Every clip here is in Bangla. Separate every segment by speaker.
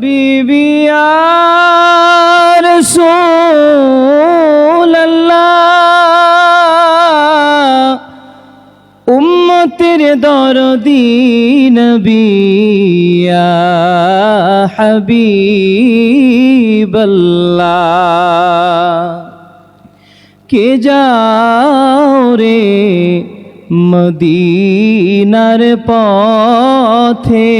Speaker 1: বিবিয়া উম্মতের দরদিন হবিবল্লা কে যাও রে মদিনার পথে?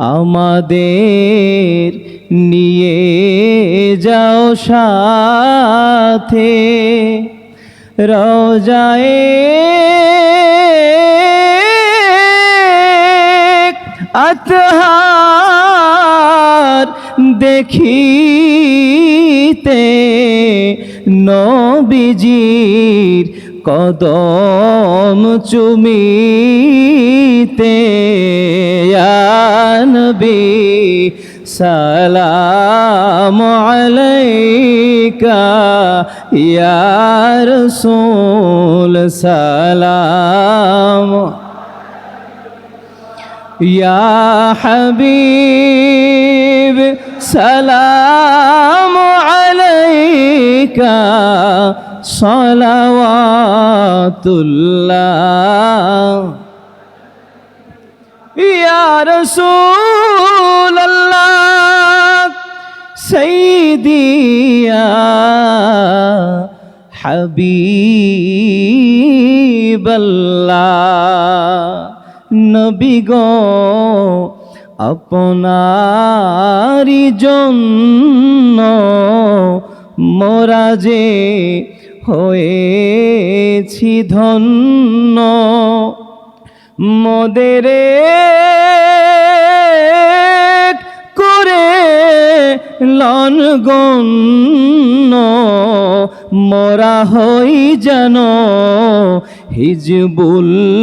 Speaker 1: আমাদের নিয়ে যাও সাথে। রোজায়ে আতহার দেখিতে নবীজির কদম চুমিতে। النبي سلام عليك يا رسول سلام يا حبيب سلام عليك. صلوات الله. يا رسول الله سيدي يا حبيب الله নবী গো আপনারি জন্য মোরা যে হয়েছি ধন্য মোদেরে করে লন গণ্য মরা হই যেন হিজবুল্লার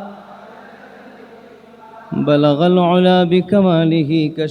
Speaker 1: بلغ العلا بكماله كشف